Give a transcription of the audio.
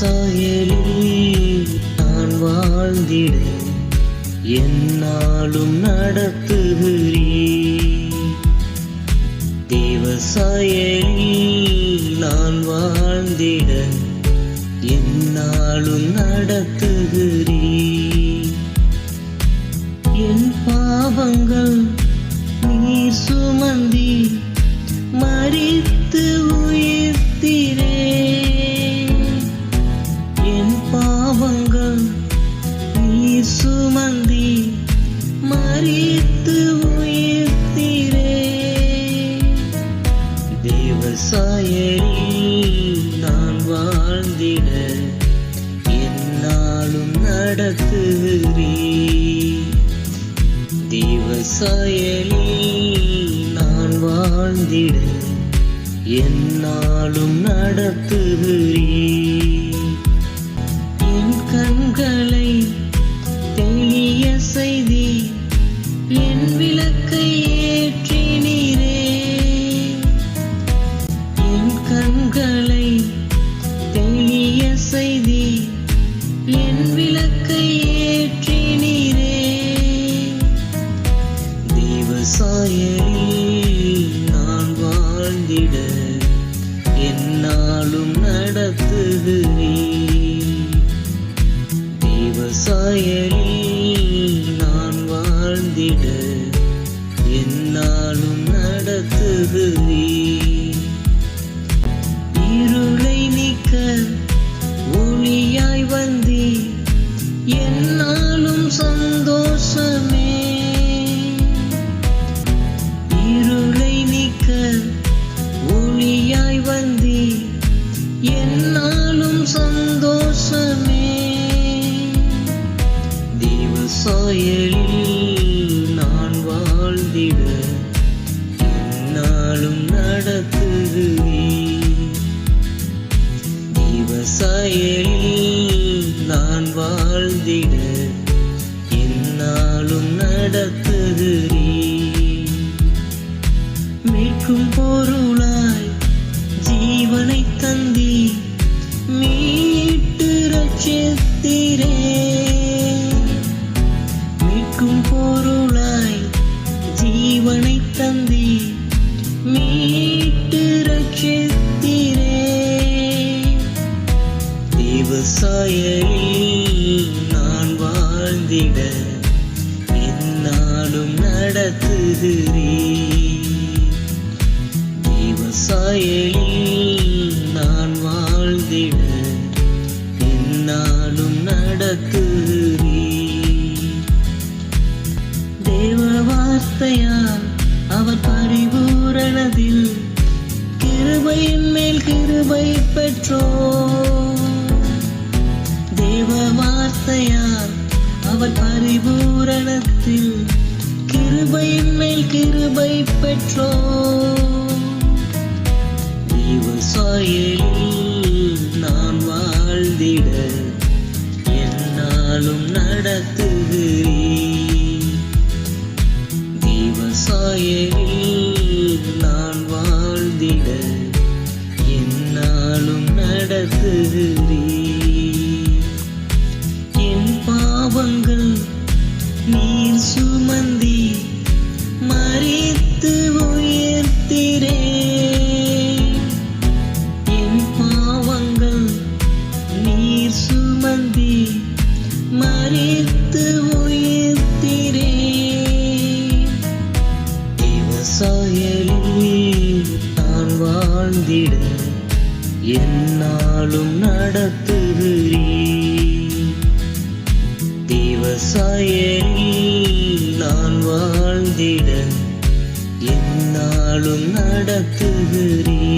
சாயலில் நான் வாழ்ந்திட என்னாலும் நடத்துகிறீ தேவசாயலில் நான் வாழ்ந்திட என்னாலும் நடத்துகிறீ என் பாவங்கள் நீர் சுமந்தி மறித்து மறித்து உயிர்த்திரே. தேவ நான் வாழ்ந்திட என்னாலும் நடத்துகிறீ தேவ நான் வாழ்ந்திட என்னாலும் நடத்துகிறீ சாயலில் நான் வாழ்ந்திட என்னாலும் நடத்துகிறீ தேவ வாழ்ந்திட என்னாலும் நடத்துது நீ. இருளை நீக்க ஒளியாய் வந்தி என்னாலும் சந்தோஷமே. இருளை நீக்க ஒளியாய் வந்தி என்னாலும் சந்தோஷம் வாழ்ந்திட. தேவசாயலில் நான் வாழ்ந்திட என்னாலும் நடத்துகிறீ. தேவசாயலில் நான் வாழ்ந்திட என்னாலும் நடத்துகிறீ. தேவ வார்த்தையால் அவர் பரிபூரணதில் கிருபையின் மேல் கிருபை பெற்றோ தேவ வார்த்தையார் அவர் பரிபூரணத்தில் கிருபையின் மேல் கிருபை பெற்றோ விவசாயியில் நான் வாழ்ந்திட என்னாலும் நடத்துகிறேன் விவசாயியில் நான் வாழ்ந்திட விவசாயியில் நான் வாழ்ந்திட என்னாலும் நடத்துகிறீ. விவசாயியில் நான் வாழ்ந்திட என்னாலும் நடத்துகிறீ.